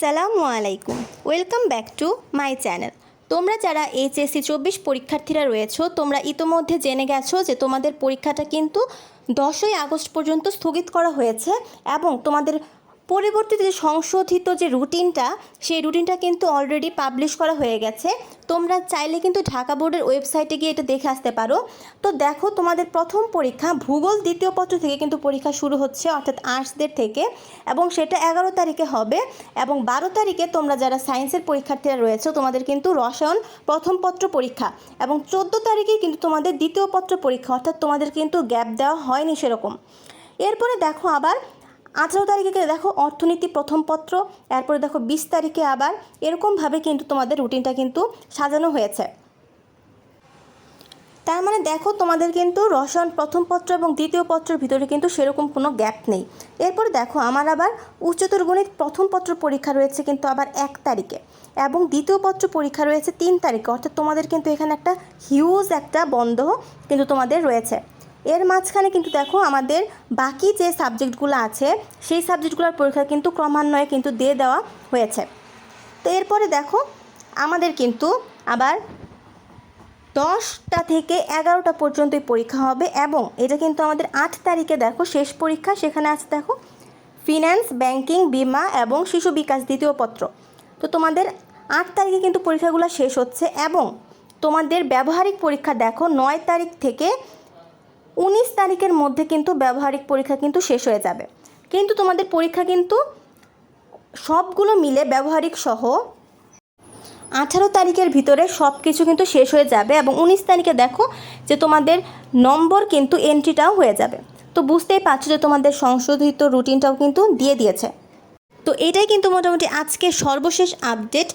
আসসালামু আলাইকুম। Welcome back to my channel তোমরা যারা এইচএসসি চব্বিশ পরীক্ষার্থীরা রয়েছো, তোমরা ইতোমধ্যে জেনে গেছো যে তোমাদের পরীক্ষাটা কিন্তু দশই আগস্ট পর্যন্ত স্থগিত করা হয়েছে এবং তোমাদের পরিবর্তিত যে সংশোধিত যে রুটিনটা, সেই রুটিনটা কিন্তু অলরেডি পাবলিশ করা হয়ে গেছে। তোমরা চাইলে কিন্তু ঢাকা বোর্ডের ওয়েবসাইটে গিয়ে এটা দেখে আসতে পারো। তো দেখো, তোমাদের প্রথম পরীক্ষা ভূগোল দ্বিতীয় পত্র থেকে কিন্তু পরীক্ষা শুরু হচ্ছে, অর্থাৎ আর্টসদের থেকে। এবং সেটা এগারো তারিখে হবে। এবং বারো তারিখে তোমরা যারা সায়েন্সের পরীক্ষার্থীরা রয়েছে, তোমাদের কিন্তু রসায়ন প্রথম পত্র পরীক্ষা। এবং চোদ্দ তারিখে কিন্তু তোমাদের দ্বিতীয় পত্র পরীক্ষা, অর্থাৎ তোমাদের কিন্তু গ্যাপ দেওয়া হয়নি সেরকম। এরপরে দেখো আবার আঠারো তারিখে দেখো অর্থনীতি প্রথম পত্র, এরপরে দেখো বিশ তারিখে আবার এরকমভাবে কিন্তু তোমাদের রুটিনটা কিন্তু সাজানো হয়েছে। তার মানে দেখো তোমাদের কিন্তু রসায়ন প্রথম পত্র এবং দ্বিতীয় পত্রের ভিতরে কিন্তু সেরকম কোনো গ্যাপ নেই। এরপরে দেখো আমার আবার উচ্চতর গণিত প্রথম পত্র পরীক্ষা রয়েছে কিন্তু আবার এক তারিখে এবং দ্বিতীয় পত্র পরীক্ষা রয়েছে তিন তারিখে। অর্থাৎ তোমাদের কিন্তু এখানে একটা হিউজ একটা বন্ধ কিন্তু তোমাদের রয়েছে। এর মাঝখানে কিন্তু দেখো আমাদের বাকি যে সাবজেক্টগুলো আছে, সেই সাবজেক্টগুলোর পরীক্ষা কিন্তু ক্রমান্বয়ে কিন্তু দিয়ে দেওয়া হয়েছে। তো এরপরে দেখো আমাদের কিন্তু আবার দশটা থেকে এগারোটা পর্যন্ত পরীক্ষা হবে এবং এটা কিন্তু আমাদের আট তারিখে দেখো শেষ পরীক্ষা, সেখানে আছে দেখো ফিন্যান্স ব্যাংকিং বিমা এবং শিশু বিকাশ দ্বিতীয় পত্র। তো তোমাদের আট তারিখে কিন্তু পরীক্ষাগুলো শেষ হচ্ছে এবং তোমাদের ব্যবহারিক পরীক্ষা দেখো নয় তারিখ থেকে উনিশ তারিখের মধ্যে কিন্তু ব্যবহারিক পরীক্ষা কিন্তু শেষ হয়ে যাবে। কিন্তু তোমাদের পরীক্ষা কিন্তু সবগুলো মিলে ব্যবহারিক সহ আঠারো তারিখের ভিতরে সব কিছু কিন্তু শেষ হয়ে যাবে এবং উনিশ তারিখে দেখো যে তোমাদের নম্বর কিন্তু এন্ট্রিটাও হয়ে যাবে। তো বুঝতেই পারছ যে তোমাদের সংশোধিত রুটিনটাও কিন্তু দিয়ে দিয়েছে। তো এটাই কিন্তু মোটামুটি আজকে সর্বশেষ আপডেট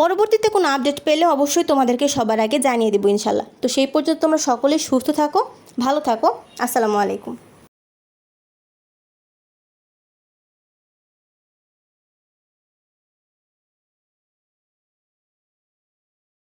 পরবর্তীতে কোনো আপডেট পেলে অবশ্যই তোমাদেরকে সবার আগে জানিয়ে দেবো ইনশাল্লাহ। তো সেই পর্যন্ত তোমরা সকলেই সুস্থ থাকো, ভালো থাকো। আসসালামু আলাইকুম।